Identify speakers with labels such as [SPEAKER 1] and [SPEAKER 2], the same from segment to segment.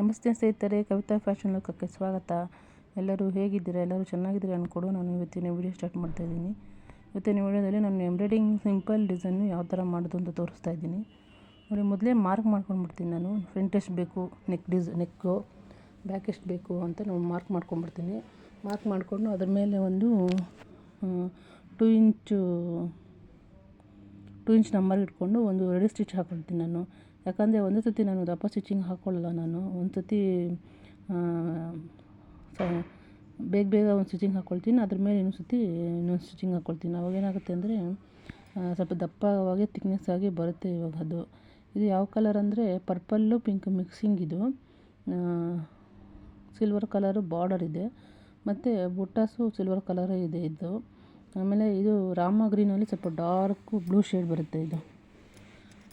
[SPEAKER 1] ನಮಸ್ತೆ ಸ್ನೇಹಿತರೆ, ಕವಿತಾ ಫ್ಯಾಷನ್ ಲೋಕಕ್ಕೆ ಸ್ವಾಗತ. ಎಲ್ಲರೂ ಹೇಗಿದ್ದೀರಾ? ಎಲ್ಲರೂ ಚೆನ್ನಾಗಿದ್ದೀರಾ ಅಂದ್ಕೊಡು ನಾನು ಇವತ್ತಿನ ವಿಡಿಯೋ ಸ್ಟಾರ್ಟ್ ಮಾಡ್ತಾ ಇದ್ದೀನಿ. ಇವತ್ತಿನ ವಿಡಿಯೋದಲ್ಲಿ ನಾನು ಎಂಬ್ರಾಯ್ಡಿಂಗ್ ಸಿಂಪಲ್ ಡಿಸೈನು ಯಾವ ಥರ ಮಾಡೋದು ಅಂತ ತೋರಿಸ್ತಾ ಇದ್ದೀನಿ. ನೋಡಿ, ಮೊದಲೇ ಮಾರ್ಕ್ ಮಾಡ್ಕೊಂಡ್ಬಿಡ್ತೀನಿ ನಾನು. ಫ್ರಂಟ್ ಎಷ್ಟು ಬೇಕು? ನೆಕ್ ಡಿಸ್, ನೆಕ್ಕು, ಬ್ಯಾಕ್ ಎಷ್ಟು ಬೇಕು ಅಂತ ನಾನು ಮಾರ್ಕ್ ಮಾಡ್ಕೊಂಡ್ಬಿಡ್ತೀನಿ ಮಾರ್ಕ್ ಮಾಡಿಕೊಂಡು ಅದ್ರ ಮೇಲೆ ಒಂದು two inch, two inch number ಇಟ್ಕೊಂಡು ಒಂದು ರೆಡಿ ಸ್ಟಿಚ್ ಹಾಕ್ಕೊಳ್ತೀನಿ ನಾನು. ಯಾಕಂದರೆ ಒಂದು ಸರ್ತಿ ನಾನು ದಪ್ಪ ಸ್ಟಿಚಿಂಗ್ ಹಾಕ್ಕೊಳ್ಳಲ್ಲ ನಾನು. ಒಂದು ಸತಿ ಬೇಗ ಬೇಗ ಒಂದು ಸ್ಟಿಚಿಂಗ್ ಹಾಕ್ಕೊಳ್ತೀನಿ ಅದ್ರ ಮೇಲೆ ಇನ್ನೊಂದು ಸರ್ತಿ ಇನ್ನೊಂದು ಸ್ಟಿಚಿಂಗ್ ಹಾಕ್ಕೊಳ್ತೀನಿ ಅವಾಗ ಏನಾಗುತ್ತೆ ಅಂದರೆ ಸ್ವಲ್ಪ ದಪ್ಪವಾಗಿ ತಿಕ್ನೆಸ್ ಆಗಿ ಬರುತ್ತೆ ಇವಾಗ ಅದು. ಇದು ಯಾವ ಕಲರ್ ಅಂದರೆ ಪರ್ಪಲ್ಲು ಪಿಂಕ್ ಮಿಕ್ಸಿಂಗ್ ಇದು. ಸಿಲ್ವರ್ ಕಲರು ಬಾರ್ಡರ್ ಇದೆ. ಮತ್ತು ಬುಟ್ಟಾಸು ಸಿಲ್ವರ್ ಕಲರೇ ಇದೆ ಇದು. ಆಮೇಲೆ ಇದು ರಾಮ ಗ್ರೀನಲ್ಲಿ ಸ್ವಲ್ಪ ಡಾರ್ಕು ಬ್ಲೂ ಶೇಡ್ ಬರುತ್ತೆ ಇದು.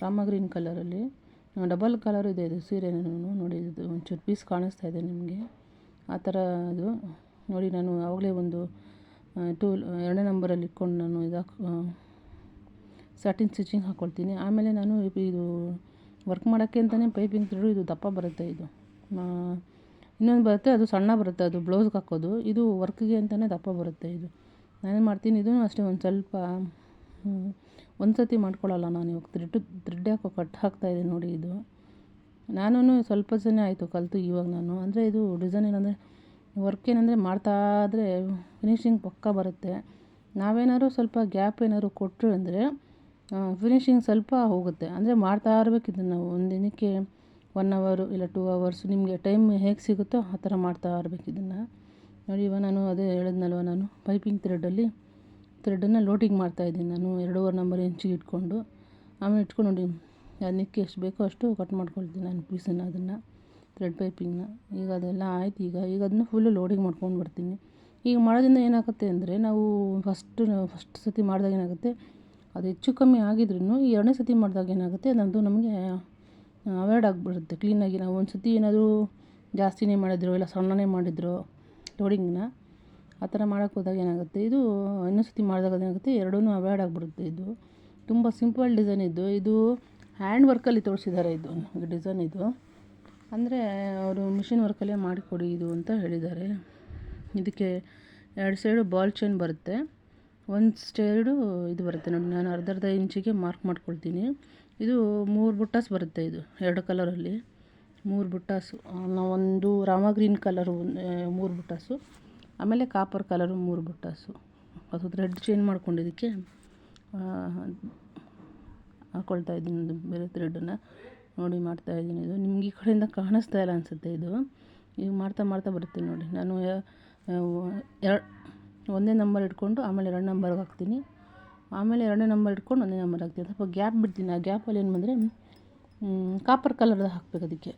[SPEAKER 1] ರಾಮ ಗ್ರೀನ್ ಕಲರಲ್ಲಿ ಡಬಲ್ ಕಲರ್ ಇದೆ ಇದು ಸೀರೆನೂ ನೋಡಿ, ಇದು ಒಂಚೂರು ಪೀಸ್ ಕಾಣಿಸ್ತಾ ಇದೆ ನಿಮಗೆ. ಆ ಥರ ಅದು. ನೋಡಿ, ನಾನು ಆವಾಗಲೇ ಒಂದು ಟೂ, ಎರಡನೇ ನಂಬರಲ್ಲಿ ಇಟ್ಕೊಂಡು ನಾನು ಇದು ಸ್ಟಾರ್ಟಿಂಗ್ ಸ್ಟಿಚಿಂಗ್ ಹಾಕ್ಕೊಳ್ತೀನಿ ಆಮೇಲೆ ನಾನು ಇದು ವರ್ಕ್ ಮಾಡೋಕ್ಕೆ ಅಂತಲೇ ಪೈಪಿಂಗ್ ಥ್ರೆಡು ಇದು ದಪ್ಪ ಬರುತ್ತೆ ಇದು. ಇನ್ನೊಂದು ಬರುತ್ತೆ, ಅದು ಸಣ್ಣ ಬರುತ್ತೆ, ಅದು ಬ್ಲೌಸ್ಗೆ ಹಾಕೋದು. ಇದು ವರ್ಕ್ಗೆ ಅಂತಲೇ ದಪ್ಪ ಬರುತ್ತೆ ಇದು. ನಾನೇನು ಮಾಡ್ತೀನಿ ಇದೂ ಅಷ್ಟೇ ಒಂದು ಸ್ವಲ್ಪ ಒಂದು ಸತಿ ಮಾಡ್ಕೊಳ್ಳಲ್ಲ ನಾನು ಇವಾಗ ತ್ರಿಡ್ಡು ಥ್ರೆಡ್ ಹಾಕೋ ಕಟ್ ಇದೆ ನೋಡಿ ಇದು. ನಾನು ಸ್ವಲ್ಪ ಜನ ಆಯಿತು ಕಲಿತು ಇವಾಗ ನಾನು. ಅಂದರೆ ಇದು ಡಿಸೈನ್ ಏನಂದರೆ ವರ್ಕ್ ಏನಂದರೆ ಮಾಡ್ತಾ ಆದರೆ ಫಿನಿಶಿಂಗ್ ಪಕ್ಕ ಬರುತ್ತೆ. ನಾವೇನಾದ್ರು ಸ್ವಲ್ಪ ಗ್ಯಾಪ್ ಏನಾದ್ರು ಕೊಟ್ಟರು ಅಂದರೆ ಫಿನಿಶಿಂಗ್ ಸ್ವಲ್ಪ ಹೋಗುತ್ತೆ. ಅಂದರೆ ಮಾಡ್ತಾ ಇರಬೇಕು ಇದನ್ನು ನಾವು ಒಂದು ದಿನಕ್ಕೆ ಒನ್ ಅವರು ಇಲ್ಲ ಟೂ ಅವರ್ಸ್ ನಿಮಗೆ ಟೈಮ್ ಹೇಗೆ ಸಿಗುತ್ತೋ ಆ ಥರ ಮಾಡ್ತಾ ಇರಬೇಕು ಇದನ್ನು ನೋಡಿ ಇವಾಗ ನಾನು ಅದೇ ಹೇಳಿದ್ನಲ್ವ ನಾನು ಪೈಪಿಂಗ್ ಥ್ರೆಡ್ಡಲ್ಲಿ ಥ್ರೆಡನ್ನು ಲೋಟಿಂಗ್ ಮಾಡ್ತಾಯಿದ್ದೀನಿ ನಾನು. ಎರಡೂವರೆ ನಂಬರ್ ಇಂಚಿಗೆ ಇಟ್ಕೊಂಡು. ಆಮೇಲೆ ಇಟ್ಕೊಂಡು ನೋಡಿ, ಅದಕ್ಕೆ ಎಷ್ಟು ಬೇಕೋ ಅಷ್ಟು ಕಟ್ ಮಾಡ್ಕೊಳ್ತೀನಿ ನಾನು ಪೀಸನ್ನು, ಅದನ್ನು, ಥ್ರೆಡ್ ಪೈಪಿಂಗ್ನ ಈಗ ಅದೆಲ್ಲ ಆಯ್ತು. ಈಗ ಈಗ ಅದನ್ನು ಫುಲ್ಲು ಲೋಡಿಂಗ್ ಮಾಡ್ಕೊಂಡು ಬರ್ತೀನಿ. ಈಗ ಮಾಡೋದ್ರಿಂದ ಏನಾಗುತ್ತೆ ಅಂದರೆ, ನಾವು ಫಸ್ಟ್ ಫಸ್ಟ್ ಸತಿ ಮಾಡಿದಾಗ ಏನಾಗುತ್ತೆ, ಅದು ಹೆಚ್ಚು ಕಮ್ಮಿ ಆಗಿದ್ರೂ ಈ ಎರಡನೇ ಸತಿ ಮಾಡಿದಾಗ ಏನಾಗುತ್ತೆ, ಅದಂತು ನಮಗೆ ಅವಾಯ್ಡ್ ಆಗಿಬಿಡುತ್ತೆ. ಕ್ಲೀನಾಗಿ ನಾವು ಒಂದು ಸತಿ ಏನಾದರೂ ಜಾಸ್ತಿನೇ ಮಾಡಿದ್ರು, ಇಲ್ಲ ಸಣ್ಣನೇ ಮಾಡಿದ್ರು ಲೋಡಿಂಗ್ನ ಆ ಥರ ಮಾಡೋಕ್ಕೆ ಹೋದಾಗ ಏನಾಗುತ್ತೆ? ಇದು ಇನ್ನೊಂದು ಸರ್ತಿ ಮಾಡಿದಾಗ ಏನಾಗುತ್ತೆ ಎರಡೂ ಅವಾಯ್ಡ್ ಆಗಿಬಿಡುತ್ತೆ ಇದು. ತುಂಬ ಸಿಂಪಲ್ ಡಿಸೈನ್ ಇದು. ಇದು ಹ್ಯಾಂಡ್ ವರ್ಕಲ್ಲಿ ತೋರಿಸಿದ್ದಾರೆ ಇದು. ಡಿಸೈನ್ ಇದು. ಅಂದರೆ ಅವರು ಮಿಷಿನ್ ವರ್ಕಲ್ಲೇ ಮಾಡಿಕೊಡಿ ಇದು ಅಂತ ಹೇಳಿದ್ದಾರೆ. ಇದಕ್ಕೆ ಎರಡು ಸೈಡು ಬಾಲ್ ಚೈನ್ ಬರುತ್ತೆ. ಒಂದು ಸೈಡು ಇದು ಬರುತ್ತೆ ನೋಡಿ, ನಾನು ಅರ್ಧ ಅರ್ಧ ಇಂಚಿಗೆ ಮಾರ್ಕ್ ಮಾಡ್ಕೊಳ್ತೀನಿ. ಇದು ಮೂರು ಬುಟ್ಟಾಸ್ ಬರುತ್ತೆ ಇದು, ಎರಡು ಕಲರಲ್ಲಿ ಮೂರು ಬುಟ್ಟಾಸು. ನಾವೊಂದು ರಾಮ ಗ್ರೀನ್ ಕಲರು ಮೂರು ಬುಟ್ಟಾಸು. ಆಮೇಲೆ ಕಾಪರ್ ಕಲರು ಮೂರು ಬುಟ್ಟಾಸು ಅದು ಥ್ರೆಡ್ ಚೇಂಜ್ ಮಾಡ್ಕೊಂಡಿದ್ದಕ್ಕೆ ಹಾಕ್ಕೊಳ್ತಾ ಇದ್ದೀನಿ ಬೇರೆ ಥ್ರೆಡನ್ನು ನೋಡಿ ಮಾಡ್ತಾ ಇದ್ದೀನಿ ಇದು. ನಿಮ್ಗೆ ಈ ಕಡೆಯಿಂದ ಕಾಣಿಸ್ತಾ ಇಲ್ಲ ಅನಿಸುತ್ತೆ ಇದು. ಈಗ ಮಾಡ್ತಾ ಮಾಡ್ತಾ ಬರುತ್ತೆ ನೋಡಿ. ನಾನು ಎರಡು ಒಂದೇ ನಂಬರ್ ಇಟ್ಕೊಂಡು ಆಮೇಲೆ ಎರಡು ನಂಬರ್ಗೆ ಹಾಕ್ತೀನಿ. ಆಮೇಲೆ ಎರಡನೇ ನಂಬರ್ ಇಟ್ಕೊಂಡು ಒಂದೇ ನಂಬರ್ ಹಾಕ್ತೀನಿ. ಸ್ವಲ್ಪ ಗ್ಯಾಪ್ ಬಿಡ್ತೀನಿ. ಆ ಗ್ಯಾಪಲ್ಲಿ ಏನು ಬಂದರೆ ಕಾಪರ್ ಕಲರ್ದು ಹಾಕ್ಬೇಕು ಅದಕ್ಕೆ.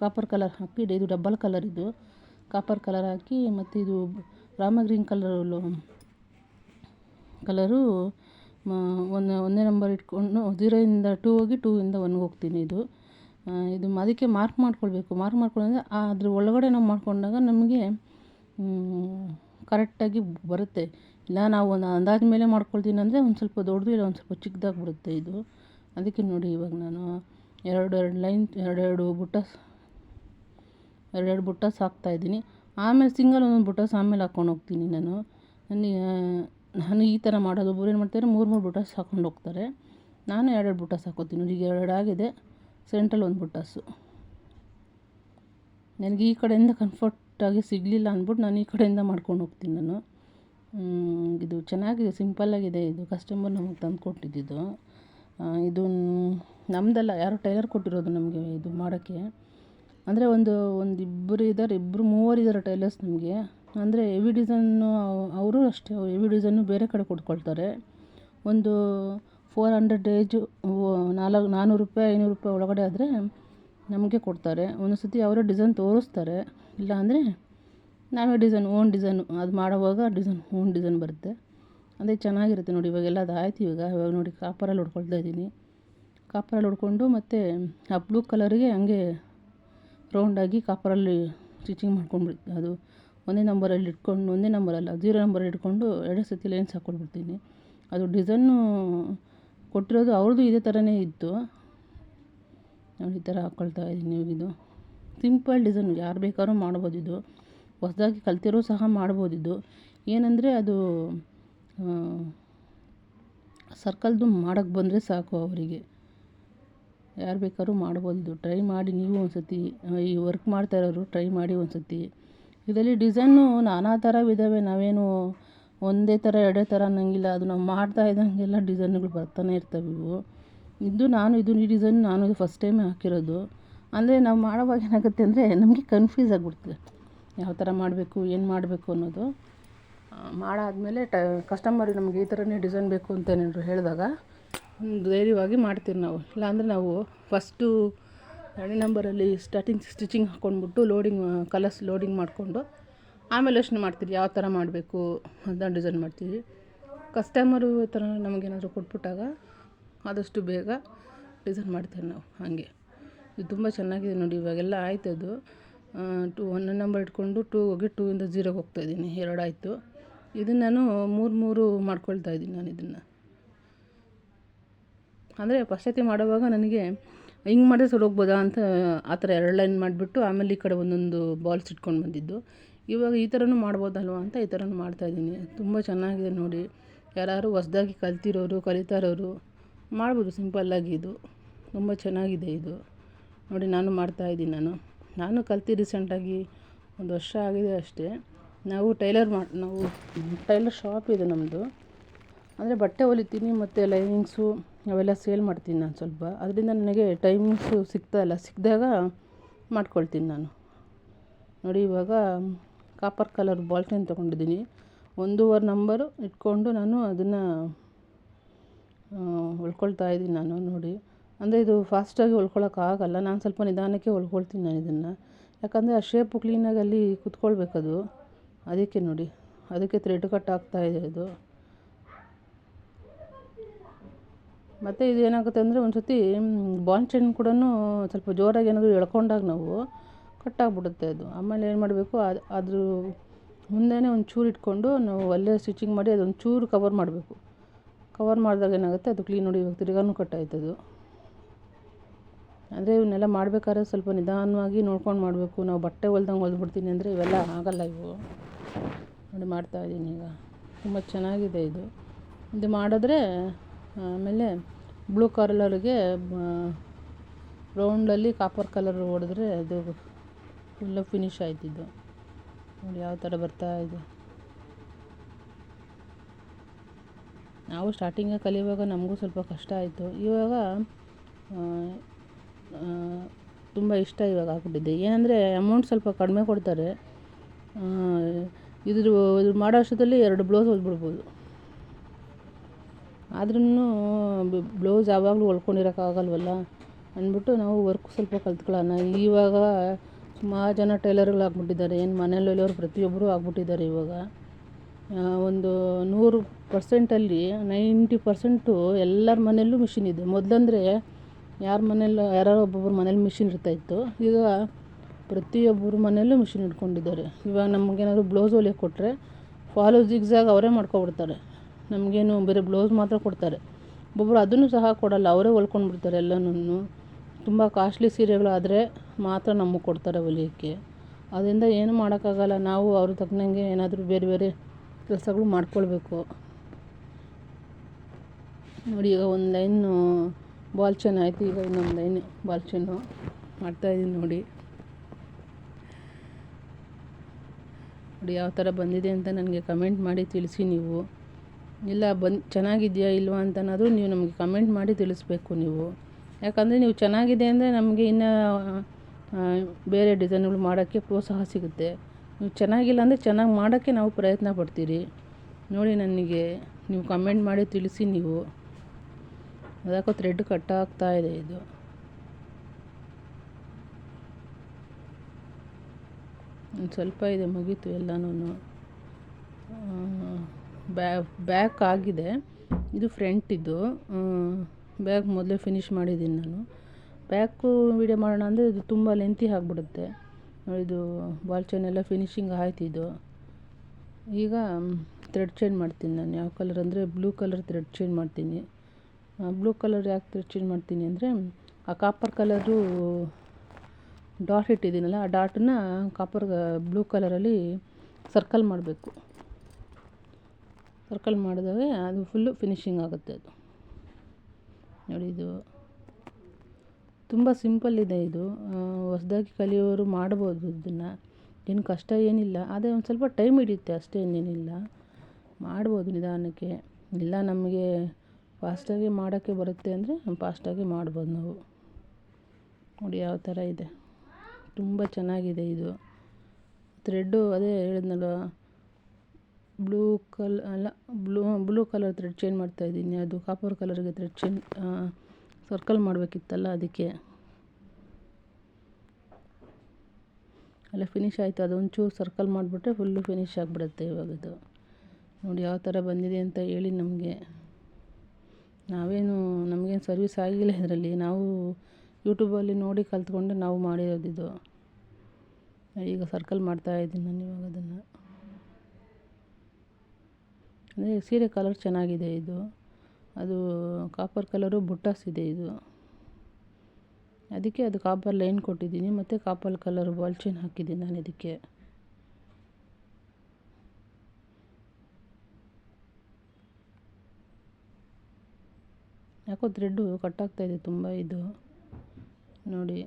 [SPEAKER 1] ಕಾಪರ್ ಕಲರ್ ಹಾಕಿ ಇದು ಡಬಲ್ ಕಲರ್ ಇದು. ಕಾಪರ್ ಕಲರ್ ಹಾಕಿ ಮತ್ತು ಇದು ರಾಮ ಗ್ರೀನ್ ಕಲರು ಕಲರು ಒಂದು, ಒಂದೇ ನಂಬರ್ ಇಟ್ಕೊಂಡು ಝೀರೋಯಿಂದ ಟೂ ಹೋಗಿ ಟೂ ಇಂದ ಒನ್ಗೆ ಹೋಗ್ತೀನಿ ಇದು. ಇದು ಅದಕ್ಕೆ ಮಾರ್ಕ್ ಮಾಡ್ಕೊಳ್ಬೇಕು. ಮಾರ್ಕ್ ಮಾಡ್ಕೊಂಡ್ರೆ ಅದ್ರ ಒಳಗಡೆ ನಾವು ಮಾಡಿಕೊಂಡಾಗ ನಮಗೆ ಕರೆಕ್ಟಾಗಿ ಬರುತ್ತೆ. ಇಲ್ಲ, ನಾವು ಒಂದು ಅಂದಾಜು ಮೇಲೆ ಮಾಡ್ಕೊಳ್ತೀನಿ ಅಂದರೆ ಒಂದು ಸ್ವಲ್ಪ ದೊಡ್ಡದು ಇಲ್ಲ, ಒಂದು ಸ್ವಲ್ಪ ಚಿಕ್ಕದಾಗಿ ಬಿಡುತ್ತೆ ಇದು. ಅದಕ್ಕೆ ನೋಡಿ ಇವಾಗ ನಾನು ಎರಡು ಎರಡು ಲೈನ್ ಎರಡೆರಡು ಬುಟ್ಟಾಸ್ ಎರಡೆರಡು ಬುಟ್ಟಾಸ್ ಹಾಕ್ತಾಯಿದ್ದೀನಿ ಆಮೇಲೆ ಸಿಂಗಲ್ ಒಂದೊಂದು ಬುಟ್ಟಾಸ್ ಆಮೇಲೆ ಹಾಕ್ಕೊಂಡು ಹೋಗ್ತೀನಿ ನಾನು. ನನಗೆ ನಾನು ಈ ಥರ ಮಾಡೋದು ಒಬ್ಬರು ಏನು ಮಾಡ್ತಾರೆ, ಮೂರು ಮೂರು ಬುಟ್ಟಾಸ್ ಹಾಕ್ಕೊಂಡು ಹೋಗ್ತಾರೆ. ನಾನು ಎರಡೆರಡು ಬುಟ್ಟಾಸ್ ಹಾಕ್ಕೋತೀನಿ ಈಗ ಎರಡು ಆಗಿದೆ. ಸೆಂಟ್ರಲ್ಲಿ ಒಂದು ಬುಟ್ಟಾಸು ನನಗೆ ಈ ಕಡೆಯಿಂದ ಕಂಫರ್ಟಾಗಿ ಸಿಗಲಿಲ್ಲ ಅಂದ್ಬಿಟ್ಟು ನಾನು ಈ ಕಡೆಯಿಂದ ಮಾಡ್ಕೊಂಡು ಹೋಗ್ತೀನಿ ನಾನು. ಇದು ಚೆನ್ನಾಗಿದೆ ಸಿಂಪಲ್ಲಾಗಿದೆ ಇದು. ಕಸ್ಟಮರ್ ನಮಗೆ ತಂದು ಇದು. ನಮ್ಮದಲ್ಲ ಯಾರೋ ಟೈಲರ್ ಕೊಟ್ಟಿರೋದು ನಮಗೆ ಇದು ಮಾಡೋಕ್ಕೆ. ಅಂದರೆ ಒಂದು ಒಂದು ಇಬ್ಬರು ಇದ್ದಾರೆ ಇಬ್ಬರು ಮೂವರು ಇದ್ದಾರೆ ಟೈಲರ್ಸ್ ನಮಗೆ. ಅಂದರೆ ಎವಿ ಡಿಸೈನು ಅವರು ಅಷ್ಟೇ ಎವಿ ಡಿಸೈನು ಬೇರೆ ಕಡೆ ಕೊಟ್ಕೊಳ್ತಾರೆ. ಒಂದು ಫೋರ್ ಹಂಡ್ರೆಡ್ ಏಜು ನಾಲ್ಕು ನಾನ್ನೂರು ರೂಪಾಯಿ, ಐನೂರು ರೂಪಾಯಿ ಒಳಗಡೆ ಆದರೆ ನಮಗೆ ಕೊಡ್ತಾರೆ. ಒಂದು ಸತಿ ಅವರೇ ಡಿಸೈನ್ ತೋರಿಸ್ತಾರೆ. ಇಲ್ಲ ಅಂದರೆ ನಾವೇ ಡಿಸೈನ್ ಓನ್ ಡಿಸೈನು ಅದು ಮಾಡೋವಾಗ ಡಿಸೈನ್ ಓನ್ ಡಿಸೈನ್ ಬರುತ್ತೆ. ಅದೇ ಚೆನ್ನಾಗಿರುತ್ತೆ ನೋಡಿ ಇವಾಗೆಲ್ಲ ಅದು ಆಯ್ತು ಇವಾಗ. ಇವಾಗ ನೋಡಿ ಕಾಪರಲ್ಲಿ ಹೊಡ್ಕೊಳ್ತಾ ಇದ್ದೀನಿ. ಕಾಪರಲ್ಲಿ ಹೊಡ್ಕೊಂಡು ಮತ್ತು ಆ ಬ್ಲೂ ಕಲರಿಗೆ ಹಂಗೆ ರೌಂಡಾಗಿ ಕಾಪರಲ್ಲಿ ಸ್ಟಿಚಿಂಗ್ ಮಾಡ್ಕೊಂಡ್ಬಿಡ್ತೀನಿ. ಅದು ಒಂದೇ ನಂಬರಲ್ಲಿ ಇಟ್ಕೊಂಡು, ಒಂದೇ ನಂಬರಲ್ಲ ಜೀರೋ ನಂಬರಲ್ಲಿ ಇಟ್ಕೊಂಡು ಎರಡು ಸತಿ ಲೈನ್ಸ್ ಹಾಕ್ಕೊಂಡ್ಬಿಡ್ತೀನಿ. ಅದು ಡಿಸೈನು ಕೊಟ್ಟಿರೋದು ಅವ್ರದ್ದು ಇದೇ ಥರನೇ ಇತ್ತು. ನಾನು ಈ ಥರ ಹಾಕ್ಕೊಳ್ತಾ ಇದ್ದೀನಿ ಇದು. ಸಿಂಪಲ್ ಡಿಸೈನ್ ಯಾರು ಬೇಕಾದ್ರೂ ಮಾಡ್ಬೋದು ಇದು. ಹೊಸ್ದಾಗಿ ಕಲ್ತಿರೋ ಸಹ ಮಾಡ್ಬೋದು ಇದು. ಏನಂದರೆ ಅದು ಸರ್ಕಲ್ದು ಮಾಡೋಕ್ಕೆ ಬಂದರೆ ಸಾಕು ಅವರಿಗೆ. ಯಾರು ಬೇಕಾದ್ರೂ ಮಾಡ್ಬೋದು. ಇದು ಟ್ರೈ ಮಾಡಿ ನೀವು ಒಂದು ಸರ್ತಿ ಈ ವರ್ಕ್ ಮಾಡ್ತಾ ಇರೋರು ಟ್ರೈ ಮಾಡಿ ಒಂದು ಸರ್ತಿ ಇದರಲ್ಲಿ ಡಿಸೈನು ನಾನಾ ಥರವಿದ್ದಾವೆ ನಾವೇನು ಒಂದೇ ಥರ, ಎರಡೇ ಥರ ಅನ್ನೋಂಗಿಲ್ಲ. ಅದು ನಾವು ಮಾಡ್ತಾ ಇದ್ದಂಗೆಲ್ಲ ಡಿಸೈನ್ಗಳು ಬರ್ತಾನೆ ಇರ್ತವೆ ಇವು. ಇದು ನಾನು ಇದು, ಈ ಡಿಸೈನ್ ನಾನು ಇದು ಫಸ್ಟ್ ಟೈಮೇ ಹಾಕಿರೋದು. ಅಂದರೆ ನಾವು ಮಾಡೋವಾಗ ಏನಾಗುತ್ತೆ ಅಂದರೆ ನಮಗೆ ಕನ್ಫ್ಯೂಸ್ ಆಗಿಬಿಡ್ತದೆ. ಯಾವ ಥರ ಮಾಡಬೇಕು, ಏನು ಮಾಡಬೇಕು ಅನ್ನೋದು. ಮಾಡಾದಮೇಲೆ ಟ ಕಸ್ಟಮರ್ ನಮಗೆ ಈ ಥರನೇ ಡಿಸೈನ್ ಬೇಕು ಅಂತ ಏನಾದರೂ ಹೇಳಿದಾಗ ಧೈರ್ಯವಾಗಿ ಮಾಡ್ತೀವಿ ನಾವು. ಇಲ್ಲಾಂದರೆ ನಾವು ಫಸ್ಟು ಎರಡನೇ ನಂಬರಲ್ಲಿ ಸ್ಟಾರ್ಟಿಂಗ್ ಸ್ಟಿಚಿಂಗ್ ಹಾಕ್ಕೊಂಡ್ಬಿಟ್ಟು ಲೋಡಿಂಗ್ ಕಲರ್ಸ್ ಲೋಡಿಂಗ್ ಮಾಡಿಕೊಂಡು ಆಮೇಲೆ ಯೋಚನೆ ಮಾಡ್ತೀವಿ. ಯಾವ ಥರ ಮಾಡಬೇಕು ಅಂತ ಡಿಸೈನ್ ಮಾಡ್ತೀವಿ. ಕಸ್ಟಮರು ಥರ ನಮಗೇನಾದರೂ ಕೊಟ್ಬಿಟ್ಟಾಗ ಆದಷ್ಟು ಬೇಗ ಡಿಸೈನ್ ಮಾಡ್ತೀವಿ ನಾವು ಹಾಗೆ. ಇದು ತುಂಬ ಚೆನ್ನಾಗಿದೆ ನೋಡಿ, ಇವಾಗೆಲ್ಲ ಆಯ್ತು ಅದು. ಟು ಒನ್ ನಂಬರ್ ಇಟ್ಕೊಂಡು ಟೂ ಹೋಗಿ ಟೂ ಇಂದ ಜೀರೋಗೆ ಹೋಗ್ತಾಯಿದ್ದೀನಿ ಎರಡಾಯಿತು ಇದನ್ನು ನಾನು ಮೂರು ಮೂರು ಮಾಡ್ಕೊಳ್ತಾ ಇದ್ದೀನಿ ನಾನು ಇದನ್ನು. ಅಂದರೆ ಪಾಶ್ಚಾತ್ಯ ಮಾಡುವಾಗ ನನಗೆ, ಹಿಂಗೆ ಮಾಡಿದ್ರೆ ಸರಿ ಹೋಗ್ಬೋದಾ ಅಂತ ಆ ಥರ ಎರಡು ಲೈನ್ ಮಾಡಿಬಿಟ್ಟು ಆಮೇಲೆ ಈ ಕಡೆ ಒಂದೊಂದು ಬಾಲ್ಸ್ ಇಟ್ಕೊಂಡು ಬಂದಿದ್ದು. ಇವಾಗ ಈ ಥರನೂ ಮಾಡ್ಬೋದಲ್ವ ಅಂತ ಈ ಥರನೂ ಮಾಡ್ತಾಯಿದ್ದೀನಿ ತುಂಬ ಚೆನ್ನಾಗಿದೆ ನೋಡಿ. ಯಾರು ಹೊಸ್ದಾಗಿ ಕಲ್ತಿರೋರು ಕಲಿತಾ ಇರೋರು ಮಾಡ್ಬೋದು ಸಿಂಪಲ್ಲಾಗಿ ಇದು. ತುಂಬ ಚೆನ್ನಾಗಿದೆ ಇದು. ನೋಡಿ, ನಾನು ಮಾಡ್ತಾಯಿದ್ದೀನಿ ನಾನು. ನಾನು ಕಲ್ತು ರೀಸೆಂಟಾಗಿ ಒಂದು ವರ್ಷ ಆಗಿದೆ ಅಷ್ಟೇ. ನಾವು ಟೈಲರ್ ಮಾಡಿ ನಾವು ಟೈಲರ್ ಶಾಪ್ ಇದೆ ನಮ್ಮದು ಅಂದರೆ ಬಟ್ಟೆ ಹೊಲಿತೀನಿ, ಮತ್ತು ಲೈನಿಂಗ್ಸು ಅವೆಲ್ಲ ಸೇಲ್ ಮಾಡ್ತೀನಿ ನಾನು ಸ್ವಲ್ಪ. ಅದರಿಂದ ನನಗೆ ಟೈಮ್ಸು ಸಿಗ್ತಾಯಿಲ್ಲ. ಸಿಕ್ಕಿದಾಗ ಮಾಡ್ಕೊಳ್ತೀನಿ ನಾನು. ನೋಡಿ, ಇವಾಗ ಕಾಪರ್ ಕಲರ್ ಬಾಲ್ ತಗೊಂಡಿದ್ದೀನಿ ತೊಗೊಂಡಿದ್ದೀನಿ. ಒಂದೂವರೆ ನಂಬರು ಇಟ್ಕೊಂಡು ನಾನು ಅದನ್ನು ಹೊಲ್ಕೊಳ್ತಾ ಇದ್ದೀನಿ ನಾನು ನೋಡಿ. ಅಂದರೆ ಇದು ಫಾಸ್ಟಾಗಿ ಹೊಲ್ಕೊಳ್ಳೋಕ್ಕಾಗಲ್ಲ ನಾನು ಸ್ವಲ್ಪ ನಿಧಾನಕ್ಕೆ ಹೊಲ್ಕೊಳ್ತೀನಿ ನಾನು ಇದನ್ನು. ಯಾಕಂದರೆ ಆ ಶೇಪು ಕ್ಲೀನಾಗಿ ಅಲ್ಲಿ ಕುತ್ಕೊಳ್ಬೇಕದು. ಅದಕ್ಕೆ ನೋಡಿ. ಅದಕ್ಕೆ ಥ್ರೆಡ್ ಕಟ್ ಆಗ್ತಾಯಿದೆ ಇದು. ಮತ್ತು ಇದು ಏನಾಗುತ್ತೆ ಅಂದರೆ ಒಂದು ಸರ್ತಿ ಬಾಲ್ ಚೈನ್ ಕೂಡ ಸ್ವಲ್ಪ ಜೋರಾಗಿ ಏನಾದರೂ ಎಳ್ಕೊಂಡಾಗ ನಾವು ಕಟ್ಟಾಗ್ಬಿಡುತ್ತೆ ಅದು. ಆಮೇಲೆ ಏನು ಮಾಡಬೇಕು, ಅದು, ಅದ್ರ ಮುಂದೆಯೇ ಒಂದು ಚೂರು ಇಟ್ಕೊಂಡು ನಾವು ಅಲ್ಲೇ ಸ್ಟಿಚಿಂಗ್ ಮಾಡಿ ಅದೊಂದು ಚೂರು ಕವರ್ ಮಾಡಬೇಕು. ಕವರ್ ಮಾಡಿದಾಗ ಏನಾಗುತ್ತೆ, ಅದು ಕ್ಲೀನ್ ನೋಡಿ ಇವಾಗ ತಿರ್ಗಾನು ಕಟ್ಟಾಯ್ತು ಅದು ಅಂದರೆ ಇವನ್ನೆಲ್ಲ ಮಾಡಬೇಕಾದ್ರೆ ಸ್ವಲ್ಪ ನಿಧಾನವಾಗಿ ನೋಡ್ಕೊಂಡು ಮಾಡಬೇಕು. ನಾವು ಬಟ್ಟೆ ಹೊಲ್ದಂಗೆ ಹೊಲ್ದ್ಬಿಡ್ತೀನಿ ಅಂದರೆ ಇವೆಲ್ಲ ಆಗಲ್ಲ ಇವು. ನೋಡಿ ಮಾಡ್ತಾಯಿದ್ದೀನಿ ಈಗ. ತುಂಬ ಚೆನ್ನಾಗಿದೆ ಇದು. ಇದು ಮಾಡಿದ್ರೆ ಆಮೇಲೆ ಬ್ಲೂ ಕಲರ್ಗೆ ರೌಂಡಲ್ಲಿ ಕಾಪರ್ ಕಲರ್ ಹೊಡೆದ್ರೆ ಅದು ಫುಲ್ಲು ಫಿನಿಶ್ ಆಯ್ತಿದ್ದು. ನೋಡಿ ಯಾವ ಥರ ಬರ್ತಾ ಇದೆ. ನಾವು ಸ್ಟಾರ್ಟಿಂಗೇ ಕಲಿಯುವಾಗ ನಮಗೂ ಸ್ವಲ್ಪ ಕಷ್ಟ ಆಯಿತು. ಇವಾಗ ತುಂಬ ಇಷ್ಟ ಇವಾಗ ಹಾಕ್ಬಿಟ್ಟಿದ್ದೆ ಏನಂದರೆ ಅಮೌಂಟ್ ಸ್ವಲ್ಪ ಕಡಿಮೆ ಕೊಡ್ತಾರೆ. ಇದ್ರ ಇದು ಮಾಡೋ ಅಷ್ಟೊತ್ತಲ್ಲಿ ಎರಡು ಬ್ಲೌಸ್ ಹೊಲ್ದ್ಬಿಡ್ಬೋದು ಆದ್ರೂ ಬ್ಲೌಸ್ ಯಾವಾಗಲೂ ಹೊಲ್ಕೊಂಡಿರೋಕ್ಕಾಗಲ್ವಲ್ಲ? ಅಂದ್ಬಿಟ್ಟು ನಾವು ವರ್ಕ್ ಸ್ವಲ್ಪ ಕಲ್ತ್ಕೊಳ್ಳೋಣ. ಇವಾಗ ಸುಮಾರು ಜನ ಟೈಲರ್ಗಳಾಗ್ಬಿಟ್ಟಿದ್ದಾರೆ. ಏನು ಮನೇಲಿ ಪ್ರತಿಯೊಬ್ಬರು ಆಗ್ಬಿಟ್ಟಿದ್ದಾರೆ ಇವಾಗ. ಒಂದು ನೂರು ಪರ್ಸೆಂಟಲ್ಲಿ ನೈಂಟಿ ಪರ್ಸೆಂಟು ಎಲ್ಲರ ಮನೆಯಲ್ಲೂ ಮಿಷಿನ್ ಇದೆ. ಮೊದಲಂದರೆ ಯಾರ ಮನೇಲಿ ಯಾರೋ ಒಬ್ಬೊಬ್ಬರ ಮನೇಲಿ ಮಿಷಿನ್ ಇರ್ತಾಯಿತ್ತು ಈಗ ಪ್ರತಿಯೊಬ್ಬರು ಮನೆಯಲ್ಲೂ ಮಿಷಿನ್ ಇಟ್ಕೊಂಡಿದ್ದಾರೆ. ಇವಾಗ ನಮಗೇನಾದ್ರು ಬ್ಲೌಸ್ ಹೊಲಿಯೋಕೆ ಕೊಟ್ಟರೆ ಫಾಲೋ ಜಿಗ್ಜಾಗ್ ಅವರೇ ಮಾಡ್ಕೊಬಿಡ್ತಾರೆ. ನಮಗೇನು ಬೇರೆ ಬ್ಲೌಸ್ ಮಾತ್ರ ಕೊಡ್ತಾರೆ. ಒಬ್ಬೊಬ್ರು ಅದನ್ನು ಸಹ ಕೊಡಲ್ಲ, ಅವರೇ ಹೊಲ್ಕೊಂಡು ಬಿಡ್ತಾರೆ ಎಲ್ಲನೂ ತುಂಬ ಕಾಸ್ಟ್ಲಿ ಸೀರೆಗಳಾದರೆ ಮಾತ್ರ ನಮಗೆ ಕೊಡ್ತಾರೆ ಹೊಲಿಯೋಕ್ಕೆ. ಅದರಿಂದ ಏನು ಮಾಡೋಕ್ಕಾಗಲ್ಲ, ನಾವು ಅವ್ರ ತಕ್ಕನಂಗೆ ಏನಾದರೂ ಬೇರೆ ಬೇರೆ ಕೆಲಸಗಳು ಮಾಡ್ಕೊಳ್ಬೇಕು. ನೋಡಿ, ಈಗ ಒಂದು ಲೈನು, ಬಾಲ್ ಚೈನ್ ಆಯಿತು, ಈಗ ಇನ್ನೊಂದು ಲೈನ್ ಬಾಲ್ ಚೈನು ಮಾಡ್ತಾಯಿದ್ದೀನಿ ನೋಡಿ. ನೋಡಿ, ಯಾವ ಥರ ಬಂದಿದೆ ಅಂತ ನನಗೆ ಕಮೆಂಟ್ ಮಾಡಿ ತಿಳಿಸಿ ನೀವು. ಇಲ್ಲ, ಬಂದು, ಚೆನ್ನಾಗಿದೆಯಾ ಇಲ್ವಾ ಅಂತನಾದರೂ ನೀವು ನಮಗೆ ಕಮೆಂಟ್ ಮಾಡಿ ತಿಳಿಸ್ಬೇಕು ನೀವು. ಯಾಕಂದರೆ ನೀವು ಚೆನ್ನಾಗಿದೆ ಅಂದರೆ ನಮಗೆ ಇನ್ನೂ ಬೇರೆ ಡಿಸೈನ್ಗಳು ಮಾಡೋಕ್ಕೆ ಪ್ರೋತ್ಸಾಹ ಸಿಗುತ್ತೆ. ನೀವು ಚೆನ್ನಾಗಿಲ್ಲ ಅಂದರೆ ಚೆನ್ನಾಗಿ ಮಾಡೋಕ್ಕೆ ನಾವು ಪ್ರಯತ್ನ ಪಡ್ತೀರಿ. ನೋಡಿ ನನಗೆ, ನೀವು ಕಮೆಂಟ್ ಮಾಡಿ ತಿಳಿಸಿ ನೀವು. ಅದಕ್ಕೂ ಥ್ರೆಡ್ ಕಟ್ಟಾಗ್ತಾ ಇದೆ ಇದು. ಒಂದು ಸ್ವಲ್ಪ ಇದೆ ಮುಗೀತು ಎಲ್ಲನೂ ಬ್ಯಾಕ್ ಆಗಿದೆ. ಇದು ಫ್ರಂಟ್ ಇದು. ಬ್ಯಾಗ್ ಮೊದಲೇ ಫಿನಿಷ್ ಮಾಡಿದ್ದೀನಿ ನಾನು. ಬ್ಯಾಕು ವೀಡಿಯೋ ಮಾಡೋಣ ಅಂದರೆ ಇದು ತುಂಬ ಲೆಂತಿ ಆಗಿಬಿಡುತ್ತೆ. ಇದು ಬಾಲ್ ಚೈನ್ ಎಲ್ಲ ಫಿನಿಶಿಂಗ್ ಆಯ್ತು ಈಗ ಥ್ರೆಡ್ ಚೇಂಜ್ ಮಾಡ್ತೀನಿ ನಾನು. ಯಾವ ಕಲರ್ ಅಂದರೆ ಬ್ಲೂ ಕಲರ್ ಥ್ರೆಡ್ ಚೇಂಜ್ ಮಾಡ್ತೀನಿ. ಬ್ಲೂ ಕಲರ್ ಯಾಕೆ ಥ್ರೆಡ್ ಚೇಂಜ್ ಮಾಡ್ತೀನಿ ಅಂದರೆ, ಆ ಕಾಪರ್ ಕಲರು ಡಾಟ್ ಇಟ್ಟಿದ್ದೀನಲ್ಲ, ಆ ಡಾಟನ್ನ ಕಾಪರ್ ಬ್ಲೂ ಕಲರಲ್ಲಿ ಸರ್ಕಲ್ ಮಾಡಬೇಕು. ಸರ್ಕಲ್ ಮಾಡಿದಾಗ ಅದು ಫುಲ್ಲು ಫಿನಿಶಿಂಗ್ ಆಗುತ್ತೆ ಅದು. ನೋಡಿ ಇದು. ತುಂಬ ಸಿಂಪಲ್ ಇದೆ ಇದು. ಹೊಸ್ದಾಗಿ ಕಲಿಯೋರು ಮಾಡ್ಬೋದು ಇದನ್ನು. ಏನು ಕಷ್ಟ ಏನಿಲ್ಲ. ಆದರೆ ಒಂದು ಸ್ವಲ್ಪ ಟೈಮ್ ಹಿಡಿಯುತ್ತೆ ಅಷ್ಟೇ ಇನ್ನೇನಿಲ್ಲ ಮಾಡ್ಬೋದು ನಿಧಾನಕ್ಕೆ. ಇಲ್ಲ ನಮಗೆ ಫಾಸ್ಟಾಗಿ ಮಾಡೋಕ್ಕೆ ಬರುತ್ತೆ ಅಂದರೆ ಫಾಸ್ಟಾಗಿ ಮಾಡ್ಬೋದು ನಾವು. ನೋಡಿ ಯಾವ ಥರ ಇದೆ. ತುಂಬ ಚೆನ್ನಾಗಿದೆ ಇದು. ಥ್ರೆಡ್ಡು ಅದೇ ಹೇಳಿದ್ನಲ್ವ? ಬ್ಲೂ ಕಲ್ ಅಲ್ಲ blue blue colour thread change ಮಾಡ್ತಾಯಿದ್ದೀನಿ ಅದು ಕಾಪರ್ ಕಲರ್ಗೆ ಥ್ರೆಡ್ ಚೇಂಜ್ ಸರ್ಕಲ್ ಮಾಡಬೇಕಿತ್ತಲ್ಲ ಅದಕ್ಕೆ. ಅಲ್ಲ ಫಿನಿಶ್ ಆಯಿತು. ಅದೊಂಚೂರು ಸರ್ಕಲ್ ಮಾಡಿಬಿಟ್ರೆ ಫುಲ್ಲು ಫಿನಿಶ್ ಆಗಿಬಿಡುತ್ತೆ ಇವಾಗದು ನೋಡಿ ಯಾವ ಥರ ಬಂದಿದೆ ಅಂತ ಹೇಳಿ ನಮಗೆ. ನಾವೇನು, ನಮಗೇನು ಸರ್ವಿಸ್ ಆಗಿಲ್ಲ ಇದರಲ್ಲಿ. ನಾವು ಯೂಟ್ಯೂಬಲ್ಲಿ ನೋಡಿ ಕಲ್ತ್ಕೊಂಡು ನಾವು ಮಾಡಿರೋದಿದು. ಈಗ ಸರ್ಕಲ್ ಮಾಡ್ತಾಯಿದ್ದೀನಿ ನಾನು ಇವಾಗ ಅದನ್ನು. ಅಂದರೆ ಸೀರೆ ಕಲರ್ ಚೆನ್ನಾಗಿದೆ ಇದು. ಅದು ಕಾಪರ್ ಕಲರು ಬುಟ್ಟಾಸ್ ಇದೆ ಇದು. ಅದಕ್ಕೆ ಅದು ಕಾಪರ್ ಲೈನ್ ಕೊಟ್ಟಿದ್ದೀನಿ, ಮತ್ತು ಕಾಪರ್ ಕಲರ್ ಬಾಲ್ ಚೈನ್ ಹಾಕಿದ್ದೀನಿ ನಾನು ಇದಕ್ಕೆ. ಯಾಕೋ ಥ್ರೆಡ್ಡು ಕಟ್ಟಾಗ್ತಾಯಿದೆ ತುಂಬ ಇದು. ನೋಡಿ.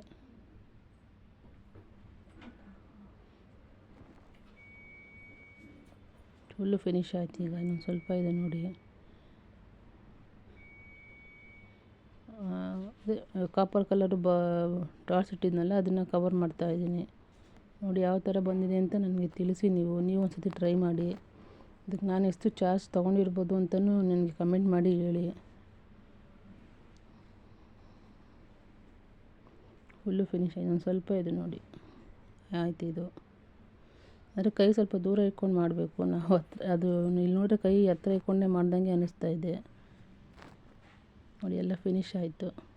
[SPEAKER 1] ಫುಲ್ಲು ಫಿನಿಶ್ ಆಯ್ತು ಈಗ, ಇನ್ನೊಂದು ಸ್ವಲ್ಪ ಇದೆ ನೋಡಿ. ಕಾಪರ್ ಕಲರು ಬ ಡಾಟ್ಸ್ ಇಟ್ಟಿದ್ನಲ್ಲ, ಅದನ್ನು ಕವರ್ ಮಾಡ್ತಾ ಇದ್ದೀನಿ. ನೋಡಿ ಯಾವ ಥರ ಬಂದಿದೆ ಅಂತ ನನಗೆ ತಿಳಿಸಿ ನೀವು ನೀವು ಒಂದು ಸತಿ ಟ್ರೈ ಮಾಡಿ. ಅದಕ್ಕೆ ನಾನು ಎಷ್ಟು ಚಾರ್ಜ್ ತೊಗೊಂಡಿರ್ಬೋದು ಅಂತಲೂ ನನಗೆ ಕಮೆಂಟ್ ಮಾಡಿ ಹೇಳಿ. ಫುಲ್ಲು ಫಿನಿಶ್ ಆಯ್ತು ಒಂದು ಸ್ವಲ್ಪ ಇದೆ ನೋಡಿ. ಆಯ್ತು ಇದು. ಆದರೆ ಕೈ ಸ್ವಲ್ಪ ದೂರ ಇಟ್ಕೊಂಡು ಮಾಡಬೇಕು. ನಾವು ಹತ್ರ, ಅದು ಇಲ್ಲಿ ನೋಡಿದ್ರೆ ಕೈ ಹತ್ರ ಇಟ್ಕೊಂಡೇ ಮಾಡ್ದಂಗೆ ಅನ್ನಿಸ್ತಾ ಇದೆ. ನೋಡಿ, ಎಲ್ಲ ಫಿನಿಶ್ ಆಯಿತು.